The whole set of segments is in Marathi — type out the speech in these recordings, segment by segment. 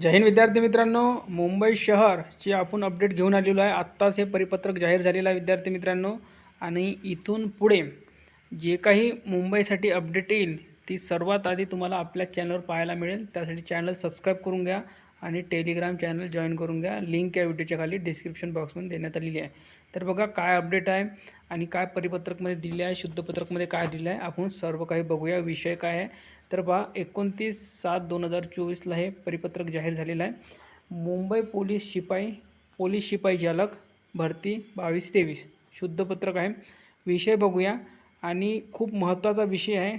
जय हिंद विद्यार्थी मित्रांनो. मुंबई शहरची आपण अपडेट घेऊन आलेलो आहे. आत्ताच हे परिपत्रक जाहीर झालेलं आहे विद्यार्थी मित्रांनो. आणि इथून पुढे जे काही मुंबईसाठी अपडेट येईल ती सर्वात आधी तुम्हाला आपल्या चॅनलवर पाहायला मिळेल. त्यासाठी चॅनल सबस्क्राईब करून घ्या आणि टेलिग्राम चॅनल जॉईन करून घ्या. लिंक या व्हिडिओच्या खाली डिस्क्रिप्शन बॉक्समध्ये देण्यात आलेली आहे. तर बघा काय अपडेट आहे आणि काय परिपत्रकमध्ये दिले आहे शुद्धपत्रकमध्ये काय दिलं आहे आपण सर्व काही बघूया. विषय काय आहे तर पहा एकोणतीस सात दोन हजार चोवीसला हे परिपत्रक जाहीर झालेलं आहे. मुंबई पोलीस शिपाई पोलीस शिपाई चालक भरती बावीस तेवीस शुद्ध पत्रक आहे. विषय बघूया. आणि खूप महत्त्वाचा विषय आहे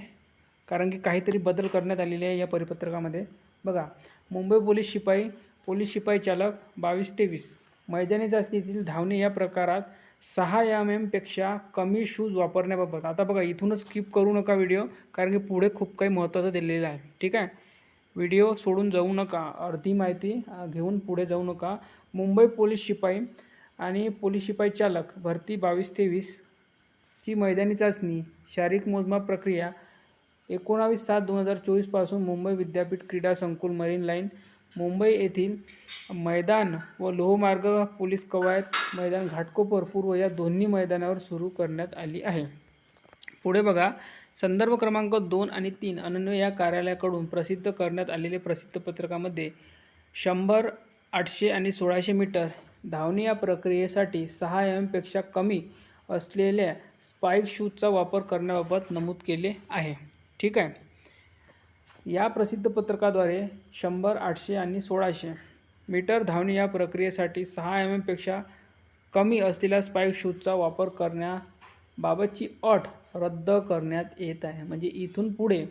कारण की काहीतरी बदल करण्यात आलेले आहे या परिपत्रकामध्ये. बघा मुंबई पोलीस शिपाई पोलीस शिपाई चालक बावीस तेवीस. मैदानी जास्तीतील धावणे या प्रकारात सहा एम एमपेक्षा कमी शूज वापरण्याबाबत. आता बघा इथूनच स्किप करू नका व्हिडिओ कारण की पुढे खूप काही महत्त्वाचं दिलेलं आहे. ठीक आहे? व्हिडिओ सोडून जाऊ नका. अर्धी माहिती घेऊन पुढे जाऊ नका. मुंबई पोलीस शिपाई आणि पोलीस शिपाई चालक भरती बावीस तेवीसची मैदानी चाचणी शारीरिक मोजमाप प्रक्रिया एकोणावीस सात दोन हजार चोवीसपासून मुंबई विद्यापीठ क्रीडा संकुल मरीन लाईन मुंबई येथील मैदान व लोहमार्ग पोलीस कवायत मैदान घाटकोपर पूर्व या दोन्ही मैदानावर सुरू करण्यात आली आहे. पुढे बघा. संदर्भ क्रमांक दोन आणि तीन अनन्वय या कार्यालयाकडून प्रसिद्ध करण्यात आलेले प्रसिद्ध पत्रकामध्ये शंभर आठशे आणि सोळाशे मीटर धावणे या प्रक्रियेसाठी सहा एमपेक्षा कमी असलेल्या स्पाईक शूजचा वापर करण्याबाबत नमूद केले आहे. ठीक आहे. या प्रसिद्ध पत्रकाद्वारे शंभर आठशे आणि सोळाशे मीटर धावणे या प्रक्रियेसाठी सहा एम एमपेक्षा कमी असलेल्या स्पाईक शूजचा वापर करण्याबाबतची अट रद्द करण्यात येत आहे. म्हणजे इथून पुढे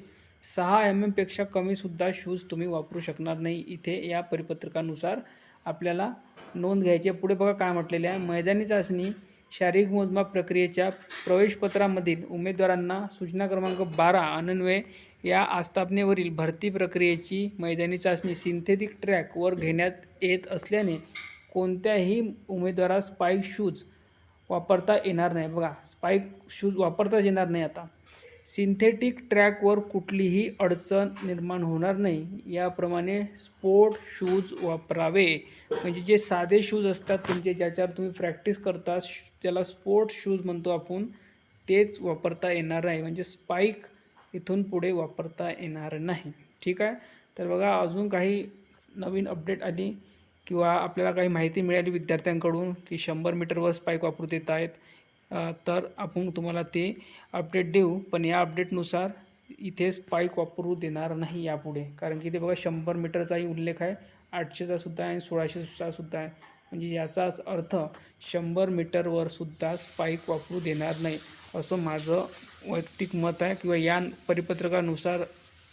सहा एम एमपेक्षा कमीसुद्धा शूज तुम्ही वापरू शकणार नाही. इथे या परिपत्रकानुसार आपल्याला नोंद घ्यायची पुढे बघा काय म्हटलेले आहे. मैदानी चाचणी शारीरिक मोजमाप प्रक्रियेच्या प्रवेशपत्रामधील उमेदवारांना सूचना क्रमांक बारा अनन्वय या आस्थापनेवरील भरती प्रक्रियेची मैदानी चाचणी सिंथेटिक ट्रॅकवर घेण्यात येत असल्याने कोणत्याही उमेदवारास स्पाईक शूज वापरता येणार नाही. बघा स्पाईक शूज वापरताच येणार नाही आता. सिंथेटिक ट्रॅकवर कुठलीही अडचण निर्माण होणार नाही. याप्रमाणे स्पोर्ट शूज वापरावे. म्हणजे जे साधे शूज असतात तुमचे ज्याच्यावर तुम्ही प्रॅक्टिस करता त्याला स्पोर्ट शूज म्हणतो आपण तेच वापरता येणार नाही. म्हणजे स्पाईक इथून पुढे वापरता येणार नाही. ठीक आहे? तर बघा अजून काही नवीन अपडेट आली किंवा आपल्याला काही माहिती मिळाली विद्यार्थ्यांकडून की शंभर मीटरवर स्पाईक वापरू देत आहेत तर आपण तुम्हाला ते अपडेट देऊ. पण या अपडेटनुसार इथे स्पाईक वापरू देणार नाही यापुढे. कारण की ते बघा शंभर मीटरचाही उल्लेख आहे. आठशेचा सुद्धा आहे आणि सोळाशेचा सुद्धा आहे. म्हणजे याचाच अर्थ शंभर मीटरवर सुद्धा स्पाईक वापरू देणार नाही असं माझं वैयक्तिक मत आहे किंवा या परिपत्रकानुसार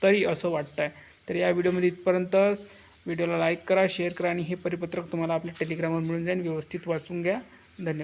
तरी असं वाटतं आहे तर या व्हिडिओमध्ये इथपर्यंतच व्हिडिओला लाईक करा शेअर करा आणि हे परिपत्रक तुम्हाला आपल्या टेलिग्रामवर मिळून जाईल. व्यवस्थित वाचून घ्या. धन्यवाद.